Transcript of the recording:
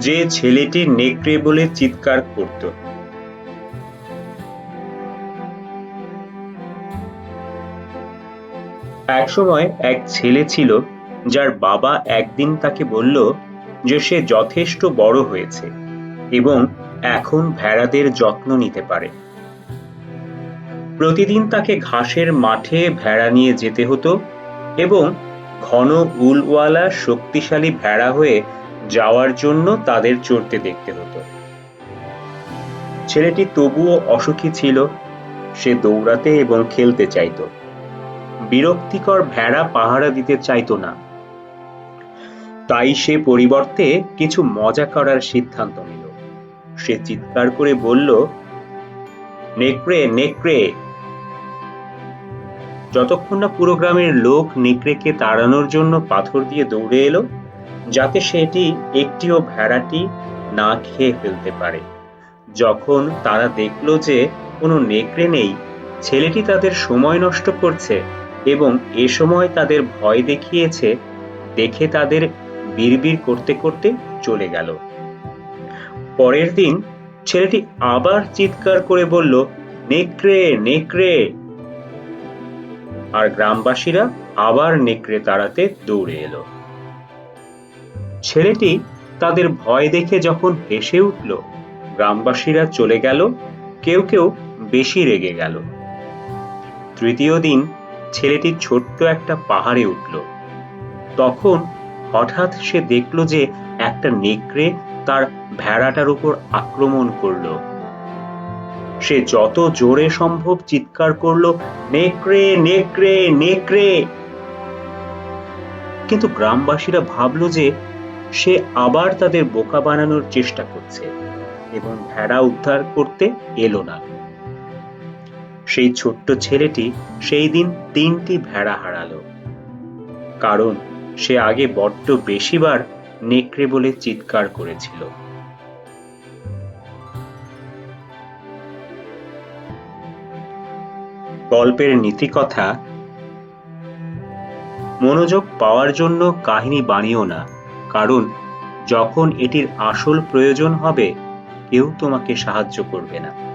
যে ছেলেটি নেকড়ে বলে চিৎকার করত। একসময় এক ছেলে ছিল, যার বাবা একদিন তাকে বলল যে সে যথেষ্ট বড় হয়েছে এবং এখন ভেড়াদের যত্ন নিতে পারে। প্রতিদিন তাকে ঘাসের মাঠে ভেড়া নিয়ে যেতে হতো এবং ঘন উলওয়ালা শক্তিশালী ভেড়া হয়ে যাওয়ার জন্য তাদের চড়তে দেখতে হতো। ছেলেটি তবুও অসুখী ছিল, সে দৌড়াতে এবং খেলতে চাইতো। বিরক্তিকর ভেড়া পাহারা দিতে চাইতো না। তাই সে পরিবর্তে কিছু মজা করার সিদ্ধান্ত নিল। সে চিৎকার করে বলল, নেকড়ে নেকড়ে! যতক্ষণ না পুরো গ্রামের লোক নেকড়েকে তাড়ানোর জন্য পাথর দিয়ে দৌড়ে এলো যাতে সেটি একটিও ভেড়াটি না খেয়ে ফেলতে পারে। যখন তারা দেখল যে কোনো নেকড়ে নেই, ছেলেটি তাদের সময় নষ্ট করছে এবং এ সময় তাদের ভয় দেখিয়েছে, দেখে তাদের বিড়বিড় করতে করতে চলে গেল। পরের দিন ছেলেটি আবার চিৎকার করে বলল, নেকড়ে নেকড়ে! আর গ্রামবাসীরা আবার নেকড়ে তাড়াতে দৌড়ে এলো। ছেলেটি তাদের ভয় দেখে যখন হেসে উঠল, গ্রামবাসীরা চলে গেল, কেউ কেউ বেশি রেগে গেল। তৃতীয় দিন ছেলেটি ছোট্ট একটা পাহাড়ে উঠল। তখন হঠাৎ সে দেখল যে একটা নেকড়ে তার ভেড়াটার উপর আক্রমণ করল। সে যত জোরে সম্ভব চিৎকার করল, নেকড়ে নেকড়ে নেকড়ে! কিন্তু গ্রামবাসীরা ভাবলো যে সে আবার তাদের বোকা বানানোর চেষ্টা করছে এবং ভেড়া উদ্ধার করতে এলো না। সেই ছোট্ট ছেলেটি সেই দিন তিনটি ভেড়া হারালো। কারণ সে আগে বড্ড বেশিবার নেকড়ে বলে চিৎকার করেছিল। গল্পের নীতিকথা, মনোযোগ পাওয়ার জন্য কাহিনী বানিও না। কারণ যখন এটির আসল প্রয়োজন হবে কেউ তোমাকে সাহায্য করবে না।